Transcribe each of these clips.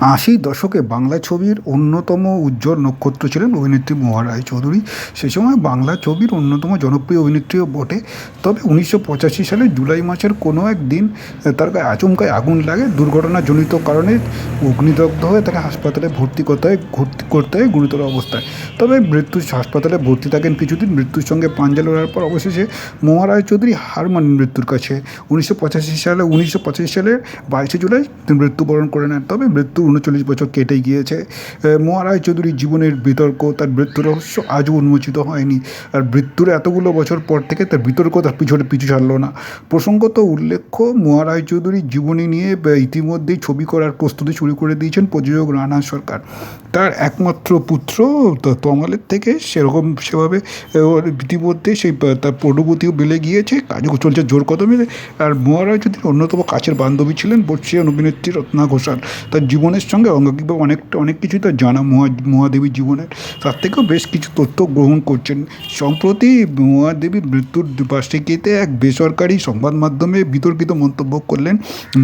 আশির দশকে বাংলা ছবির অন্যতম উজ্জ্বল নক্ষত্র ছিলেন অভিনেত্রী মহা রায়চৌধুরী সে সময় বাংলা ছবির অন্যতম জনপ্রিয় অভিনেত্রীও বটে। তবে উনিশশো পঁচাশি সালে জুলাই মাসের কোনো এক দিন তার আচমকায় আগুন লাগে। দুর্ঘটনাজনিত কারণে অগ্নিদগ্ধ হয়ে তাকে হাসপাতালে ভর্তি করতে হয়, ভর্তি করতে হয় গুরুতর অবস্থায়। তবে মৃত্যু হাসপাতালে ভর্তি থাকেন কিছুদিন। মৃত্যুর সঙ্গে পাঞ্জা লড়ার পর অবশেষে মহা রায়চৌধুরী হার মানেন মৃত্যুর কাছে। উনিশশো পঁচাশি সালে, উনিশশো পঁচাশি সালের বাইশে জুলাই মৃত্যুবরণ করে নেন। তবে মৃত্যু উনচল্লিশ বছর কেটে গিয়েছে। মহা রায়চৌধুরীর জীবনের বিতর্ক, তার মৃত্যু রহস্য আজও উন্মোচিত হয়নি। আর মৃত্যুর এতগুলো বছর পর থেকে তার বিতর্ক তার পিছনে পিছু ছাড়লো না। প্রসঙ্গত উল্লেখ্য মহা চৌধুরীর জীবনী নিয়ে ইতিমধ্যেই ছবি করার প্রস্তুতি শুরু করে দিয়েছেন প্রযোজক রানা সরকার। তার একমাত্র পুত্র তমালের থেকে সেরকম সেভাবে ইতিমধ্যে সেই তার প্রণবতিও বেলে গিয়েছে। কাজও চলছে জোর কদমে। আর মহা রায়চৌধুরীর অন্যতম কাছের বান্ধবী ছিলেন বর্ষিয়ান অভিনেত্রী রত্না ঘোষাল। তার জীবনের সঙ্গে অঙ্গিকভাবে অনেকটা অনেক কিছুই তার জানা মহা, মহাদেবীর জীবনের। তার থেকেও বেশ কিছু তথ্য গ্রহণ করছেন। সম্প্রতি মহাদেবীর মৃত্যুর বার্ষিকীতে এক বেসরকারি সংবাদ মাধ্যমে বিতর্কিত মন্তব্য করলেন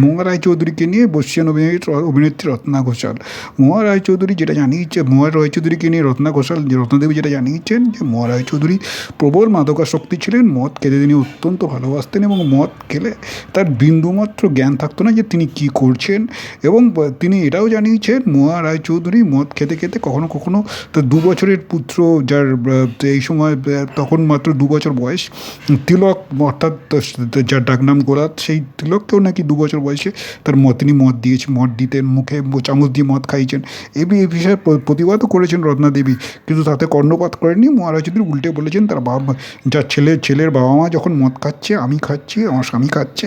মহা রায়চৌধুরীকে নিয়ে বর্ষিয়ান অভিনেত্রী অভিনেত্রী রত্না ঘোষাল। মহা রায়চৌধুরী যেটা জানিয়েছে মহা রায়চৌধুরীকে নিয়ে রত্না ঘোষাল যে রত্নাদেবী যেটা জানিয়েছেন যে মহা রায়চৌধুরী প্রবল মাদকাসক্তি ছিলেন, মদ খেতে তিনি অত্যন্ত ভালোবাসতেন এবং মদ খেলে তার বিন্দুমাত্র জ্ঞান থাকতো না যে তিনি কী করছেন এবং তিনি এটাও জানিয়েছেন মহা রায়চৌধুরী, মদ খেতে খেতে কখনো কখনো তার দু বছরের পুত্র যার এই সময় তখন মাত্র দু বছর বয়স, তিলক, অর্থাৎ যার ডাকনাম গোলাত সেই তিলককেও নাকি দু বছর বয়সে তার মদ তিনি মদ দিয়েছে মদ দিতেন, মুখে চামচ দিয়ে মদ খাইয়েছেন। এই বিষয়ে প্রতিবাদও করেছেন রত্না দেবী, কিন্তু তাতে কর্ণপাত করেননি। মহারাজ চৌধুরী উল্টে বলেছেন, তার বাবা, যার ছেলে, ছেলের বাবা মা যখন মদ খাচ্ছে, আমি খাচ্ছি, আমার স্বামী খাচ্ছে,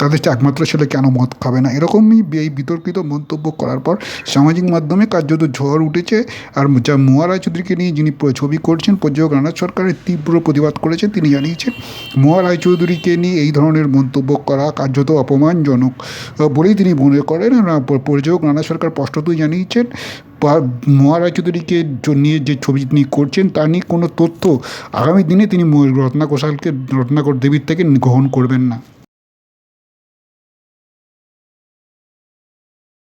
তাদের একমাত্র ছেলে কেন মদ খাবে না? এরকমই এই বিতর্কিত মন্তব্য করার পর সামাজিক মাধ্যমে কার্যত ঝড় উঠেছে আর যা মহারাজ চৌধুরীকে নিয়ে যিনি ছবি করছেন, প্রযোজক রানা সরকারের তীব্র প্রতিবাদ করেছেন, তিনি জানিয়েছেন মহারাজ চৌধুরীকে নিয়ে এই ধরনের মন্তব্য করা কার্যত অপমানজনক। বলেই তিনি মনে করেন প্রযোজক রানা সরকার স্পষ্টতই জানিয়েছেন মহারাজ চৌধুরীকে নিয়ে যে ছবি তিনি করছেন, তা নিয়ে কোনো তথ্য আগামী দিনে তিনি রত্না ঘোষালকে রত্নাকর দেবীর থেকে গ্রহণ করবেন না।